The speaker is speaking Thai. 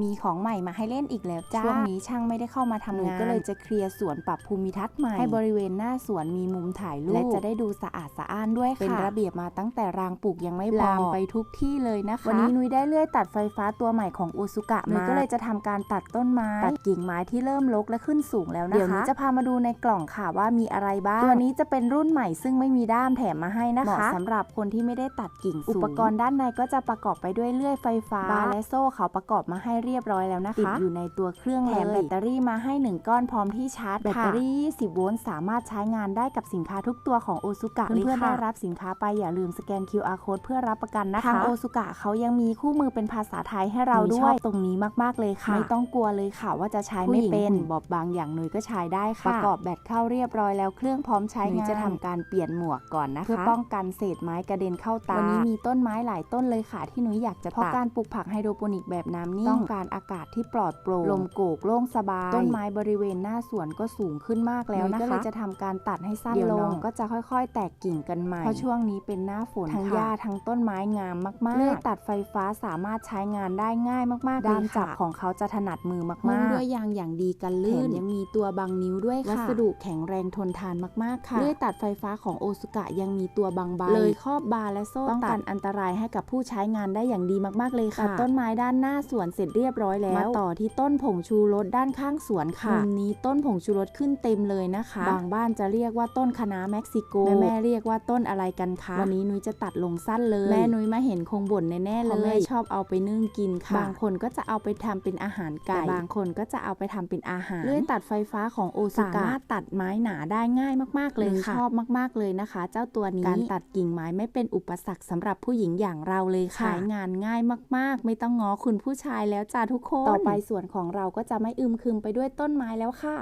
มีของใหม่มาให้เล่นอีกแล้วจ้าช่วงนี้ช่างไม่ได้เข้ามาทำงานก็เลยจะเคลียร์สวนปรับภูมิทัศน์ใหม่ ให้บริเวณหน้าสวนมีมุมถ่ายรูปและจะได้ดูสะอาดสะอ้านด้วยค่ะเป็นระเบียบมาตั้งแต่รางปลูกยังไม่พอลามไปทุกที่เลยนะคะ วันนี้นุ้ยได้เลื่อยตัดไฟฟ้าตัวใหม่ของอุซุกะมานุ้ยก็เลยจะทำการตัดต้นไม้ตัดกิ่งไม้ที่เริ่มรกและขึ้นสูงแล้วนะคะเดี๋ยวนุ้ยจะพามาดูในกล่องค่ะว่ามีอะไรบ้างตัวนี้จะเป็นรุ่นใหม่ซึ่งไม่มีด้ามแถมมาให้นะคะเหมาะสำหรับคนที่ไม่ได้ตัดกิ่งสูงอุปกรณ์ด้านในก็จะประกอบไปด้วยเลื่อยไฟฟ้าบาร์และโซ่เขาประกอบมาให้เรียบร้อยแล้วนะคะ ติดอยู่ในตัวเครื่องแถมแบตเตอรี่มาให้ 1 ก้อนพร้อมที่ชาร์จแบตเตอรี่20โวลต์สามารถใช้งานได้กับสินค้าทุกตัวของโอซุกะเพื่อนๆได้รับสินค้าไปอย่าลืมสแกน QR code เพื่อรับประกันนะคะทางโอซุกะเขายังมีคู่มือเป็นภาษาไทยให้เราด้วยชอบตรงนี้มากๆเลยค่ะ ไม่ต้องกลัวเลยค่ะว่าจะใช้ไม่เป็นบอบบางอย่างหนุยก็ใช้ได้ค่ะ ประกอบแบตเข้าเรียบร้อยแล้วเครื่องพร้อมใช้งานจะทำการเปลี่ยนหมวกก่อนนะคะเพื่อป้องกันเศษไม้กระเด็นเข้าตาวันนี้มีต้นไม้หลายต้นเลยค่ะที่หนุยอยากจะตัดเพราะการปลูกผักไฮโดรโปนิกแบบน้ำนิ่งต้องการอากาศที่ปลอดโปร่งลมโกกโล่งสบาย ต้นไม้บริเวณหน้าสวนก็สูงขึ้นมากแล้วนะคะก็เลยจะทำการตัดให้สั้นลงก็จะค่อยๆ แตกกิ่งกันใหม่เพราะช่วงนี้เป็นหน้าฝนทั้งหญ้าทั้งต้นไม้งามมากๆเลื่อยตัดไฟฟ้าสามารถใช้งานได้ง่ายมากๆด้านจับของเขาจะถนัดมือมากๆด้วยยางอย่างดีกันลื่นยังมีตัวบังนิ้วด้วยค่ะวัสดุแข็งแรงทนทานมากๆค่ะเลื่อยตัดไฟฟ้าของโอซุกะยังมีตัวบังใบเลยครอบบาร์และโซ่ป้องกันอันตรายให้กับผู้ใช้งานได้อย่างดีมากๆเลยค่ะตัดต้นไม้ด้านหน้าสวนเสร็จเรียบร้อยแล้ว มาต่อที่ต้นผงชูรสด้านข้างสวนค่ะมุมนี้ต้นผงชูรสขึ้นเต็มเลยนะคะ บางบ้านจะเรียกว่าต้นคะน้าเม็กซิโกแม่แม่เรียกว่าต้นอะไรกันคะวันนี้นุ้ยจะตัดลงสั้นเลย แม่นุ้ยมาเห็นคงบ่นแน่ๆเลยแม่ชอบเอาไปนึ่งกินค่ะ บางคนก็จะเอาไปทำเป็นอาหารไก่บางคนก็จะเอาไปทำเป็นอาหารเลื่อยตัดไฟฟ้าของโอซุกะสามารถตัดไม้หนาได้ง่ายมากๆเลยค่ะชอบมากๆเลยนะคะ เจ้าตัวนี้การตัดกิ่งไม้ไม่เป็นอุปสรรคสำหรับผู้หญิงอย่างเราเลยค่ะใช้งานง่ายมากๆ ไม่ต้องง้อคุณผู้ชายแล้วจ้าทุกคน ต่อไปสวนของเราก็จะไม่อึมครึมไปด้วยต้นไม้แล้วค่ะ